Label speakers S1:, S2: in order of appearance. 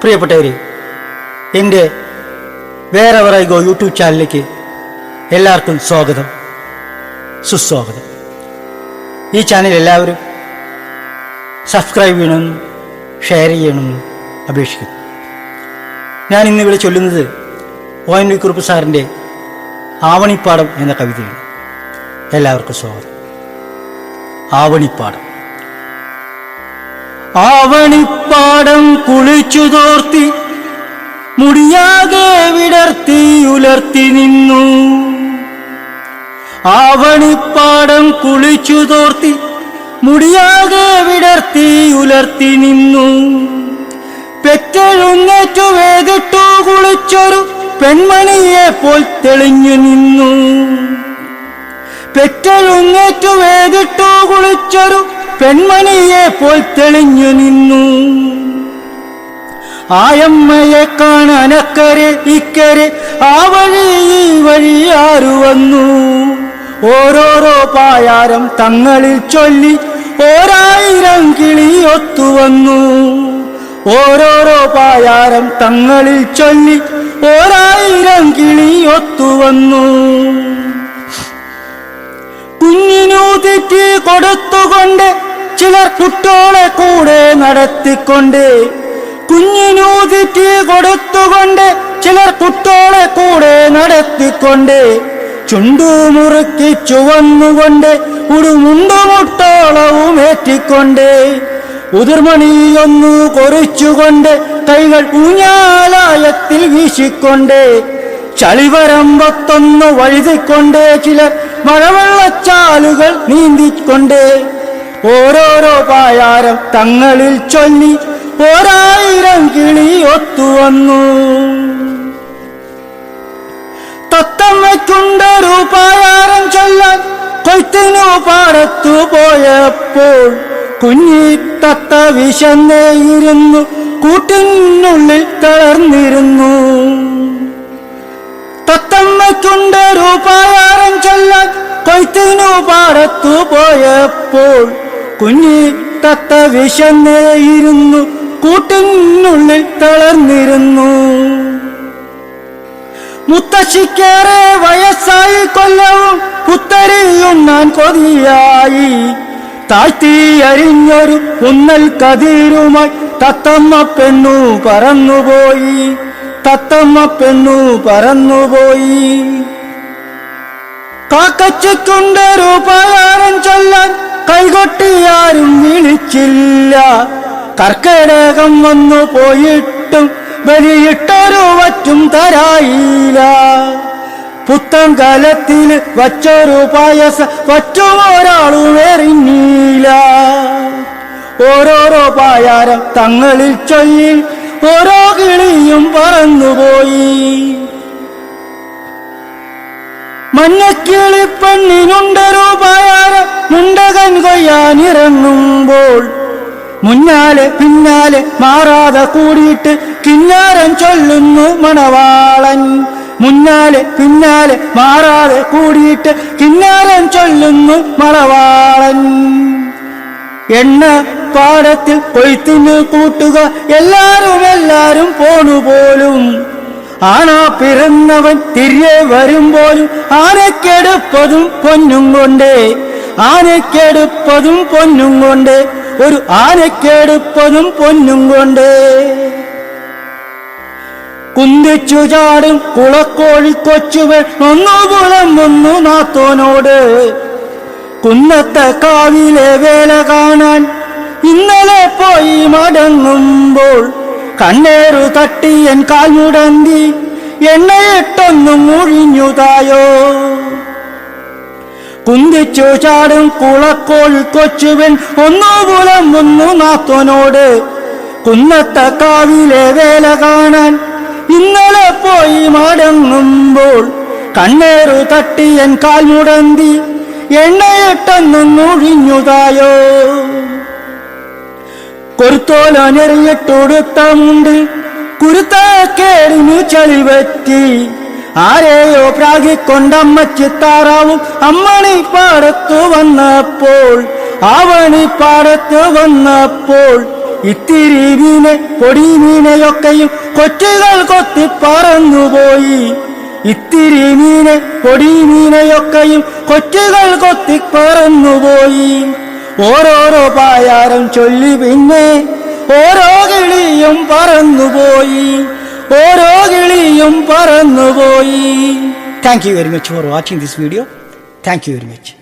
S1: പ്രിയപ്പെട്ടവരെ എന്റെ വേറെ വറൈ ഗോ യൂട്യൂബ് ചാനലിലേക്ക് എല്ലാവർക്കും സ്വാഗതം. സുസ്വാഗതം. ഈ ചാനൽ എല്ലാവരും സബ്സ്ക്രൈബ് ചെയ്യണമെന്നും ഷെയർ ചെയ്യണമെന്നും അപേക്ഷിക്കുന്നു. ഞാൻ ഇന്ന് ഇവിടെ ചൊല്ലുന്നത് ഒ എൻ വി കുറുപ്പ് സാറിന്റെ ആവണിപ്പാടം എന്ന കവിതയാണ്. എല്ലാവർക്കും സ്വാഗതം. ആവണിപ്പാടം. ആവണിപ്പാടം കുളിച്ചു തോർത്തി മുടിയാകെ വിടർത്തി ഉലർത്തി നിന്നു. ആവണിപ്പാടം കുളിച്ചു തോർത്തി മുടിയാകെ വിടർത്തി ഉലർത്തി നിന്നു. പെറ്റെഴുന്നേറ്റു വേദിട്ടു കുളിച്ചൊരു പെൺമണിയെ പോൽ തെളിഞ്ഞു നിന്നു. പെറ്റെഴുന്നേറ്റു വേദിട്ടു കുളിച്ചൊരു പെൺമണിയെ പോൽ തെളിഞ്ഞു നിന്നു. ആയമ്മയെ കാണാനക്കരെ ഇക്കരെ ആ വഴി ഈ വഴി ആരു വന്നു? ഓരോരോ പായാരം തങ്ങളിൽ ചൊല്ലി ഓരായിരം കിളി ഒത്തുവന്നു ഓരോരോ പായാരം തങ്ങളിൽ ചൊല്ലി ഓരായിരം കിളി ഒത്തുവന്നു കുഞ്ഞിനു തെറ്റി കൊടുത്തുകൊണ്ട് ചിലർ കുട്ടോളെ കൂടെ നടത്തിക്കൊണ്ട് കുഞ്ഞിനു തെറ്റി കൊടുത്തുകൊണ്ട് ചിലർ കുട്ടോളെ കൂടെ നടത്തിക്കൊണ്ട് ചുണ്ടു മുറുക്കി ചുവന്നുകൊണ്ട് ഉടുമുണ്ടുമുട്ടോളവും ഏറ്റിക്കൊണ്ട് ഉതിർമണിയൊന്നു കൊറിച്ചുകൊണ്ട് കൈകൾ ഊഞ്ഞാലായത്തിൽ വീശിക്കൊണ്ട് ചളിവരമ്പത്തൊന്നു വഴുതിക്കൊണ്ട് ചിലർ മഴവെള്ളച്ചാലുകൾ നീന്തിക്കൊണ്ട് ഓരോരോ പായാരം തങ്ങളിൽ ചൊല്ലി ഓരായിരം കിളി ഒത്തുവന്നു. തത്തമ്മയ്ക്കുണ്ടൊരു പായാരം ചൊല്ലാൻ കൊയ്ത്തിനു പാടത്തു പോയപ്പോൾ കുഞ്ഞി തത്ത വിശന്നേയിരുന്നു കൂട്ടിനുള്ളിൽ തളർന്നിരുന്നു. തത്തമ്മയ്ക്കുണ്ടൊരു പായാരം ചൊല്ലാൻ കൊയ്ത്തിനു പാടത്തു പോയപ്പോൾ കുഞ്ഞി തത്ത വിശന്നേയിരുന്നു കൂട്ടിനുള്ളിൽ തളർന്നിരുന്നു. മുത്തശ്ശിക്കേറെ വയസ്സായി കൊല്ലവും പുത്തരിയുണ്ണാൻ കൊതിയായി. താഴ്ത്തി അരിഞ്ഞൊരു ഉന്നൽ കതിരുമായി തത്തമ്മ പെണ്ണു പറന്നുപോയി തത്തമ്മ പെണ്ണു പറന്നുപോയി. കാക്കച്ചയ്ക്കുണ്ടൊരു പയാരം ചൊല്ലാൻ കൈകൊട്ടിയാരും വിളിച്ചില്ല. കർക്കിടകം വന്നു പോയിട്ടും ബലിയിട്ടൊരു വറ്റും തരായില്ല. പുത്തൻ കാലത്തിൽ വച്ചൊരു പായസ വറ്റും ഒരാളും എറിഞ്ഞില്ല ഓരോരോ പായാരം തങ്ങളിൽ ചൊല്ലി ഓരോ കിളിയും പറന്നുപോയി മഞ്ഞക്കിളി പെണ്ണിനുണ്ടൊരു മുന്നാലെ പിന്നാലെ മാറാതെ കൂടിയിട്ട് കിന്നാരം ചൊല്ലുന്നു മണവാളൻ. മുന്നാലെ പിന്നാലെ മാറാതെ കൂടിയിട്ട് കിന്നാരം ചൊല്ലുന്നു മണവാളൻ. എണ്ണ പാടത്തിൽ കൊയ്ത്തിന് കൂട്ടുക എല്ലാരും എല്ലാരും പോണു പോലും. ആണാ പിറന്നവൻ തിരികെ വരുമ്പോഴും ആനക്കെടുപ്പതും പൊന്നും കൊണ്ടേ. ആനക്കെടുപ്പതും പൊന്നും കൊണ്ടേ. ഒരു ആനക്കെടുപ്പതും പൊന്നും കൊണ്ട്. കുന്തിച്ചു ചാടും കുളക്കോഴി കൊച്ചുവൻ ഒന്നു പുലമ്പുന്നു നാത്തോനോട്. കുന്നത്തെ കാവിലെ വേല കാണാൻ ഇന്നലെ പോയി മടങ്ങുമ്പോൾ കണ്ണേറു തട്ടിയൻ കാൽമുടന്തി എണ്ണയിട്ടൊന്നും മുഴിഞ്ഞുതായോ കുന്തിച്ചു ചാടും കുളക്കോൾ കൊച്ചുവൻ ഒന്നു പുലമ്പുന്നു നാത്തോനോട്. കുന്നത്തെ കാവിലെ വേല കാണാൻ ഇന്നലെ പോയി മടങ്ങുമ്പോൾ കണ്ണേറു തട്ടിയൻ കാൽ മുടന്തി എണ്ണയിട്ടെന്നൊഴിഞ്ഞുതായോ കൊരുത്തോലനെറിയിട്ടൊടുത്ത മുണ്ട് കുരുത്തക്കേടിനു ചളിവറ്റി ആരെയോ പ്രാഗിക്കൊണ്ടമ്മ ചിത്താറാവും. അമ്മണി പാടത്തു വന്നപ്പോൾ ആവണി പാടത്തു വന്നപ്പോൾ ഇത്തിരി മീനെ പൊടി മീനെയൊക്കെയും കൊച്ചുകൾ കൊത്തി പറന്നുപോയി. ഇത്തിരി മീനെ പൊടി മീനെയൊക്കെയും കൊച്ചുകൾ കൊത്തി പറന്നുപോയി. ഓരോരോ പായാരം ചൊല്ലി പിന്നെ ഓരോ കിളിയും പറന്നുപോയി. ഓരോ പറന്നുപോയി. Thank you very much for watching this video thank you very much